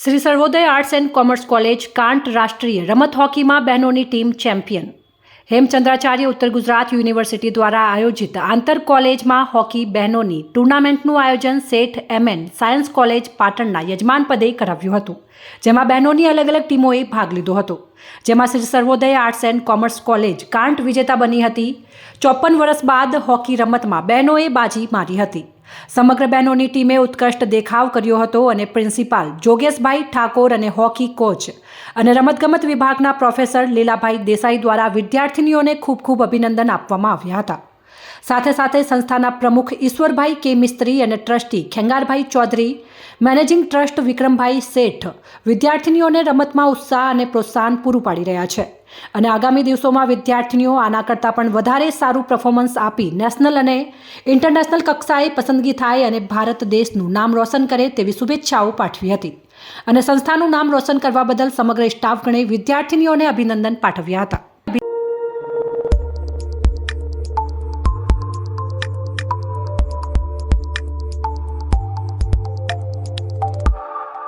Shri Sarvoday arts and commerce college Kant રાષ્ટ્રીય રમત હોકીમાં બહેનોની ટીમ ચેમ્પિયન. હેમચંદ્રાચાર્ય ઉત્તર ગુજરાત યુનિવર્સિટી દ્વારા આયોજિત આંતર કોલેજમાં હોકી બહેનોની ટુર્નામેન્ટનું આયોજન શેઠ એમએન સાયન્સ કોલેજ પાટણના યજમાન પદે કરાવ્યું હતું, જેમાં બહેનોની અલગ અલગ ટીમોએ ભાગ લીધો હતો. જેમાં Shri Sarvoday arts and commerce college Kant વિજેતા બની હતી. ચોપન વર્ષ બાદ હોકી રમતમાં બહેનોએ બાજી મારી હતી. સમગ્ર બહેનોની ટીમે ઉત્કૃષ્ટ દેખાવ કર્યો હતો અને પ્રિન્સિપાલ જોગેશભાઈ ઠાકોર અને હોકી કોચ અને રમતગમત વિભાગના પ્રોફેસર લીલાભાઈ દેસાઈ દ્વારા વિદ્યાર્થીનીઓને ખૂબ ખૂબ અભિનંદન આપવામાં આવ્યા હતા. સાથે સાથે સંસ્થાના પ્રમુખ ઈશ્વરભાઈ કે મિસ્ત્રી અને trustee Khengarbhai Chaudhari, managing trust Vikrambhai Sheth વિદ્યાર્થીનીઓને રમતમાં ઉત્સાહ અને પ્રોત્સાહન પૂરું પાડી રહ્યા છે. અને આગામી દિવસોમાં વિદ્યાર્થીનીઓ આના કરતાં પણ વધારે સારું પરફોર્મન્સ આપી નેશનલ અને ઇન્ટરનેશનલ કક્ષાએ પસંદગી થાય અને ભારત દેશનું નામ રોશન કરે તેવી શુભેચ્છાઓ પાઠવી હતી. અને સંસ્થાનું નામ રોશન કરવા બદલ સમગ્ર સ્ટાફગણે વિદ્યાર્થીનીઓને અભિનંદન પાઠવ્યા હતા.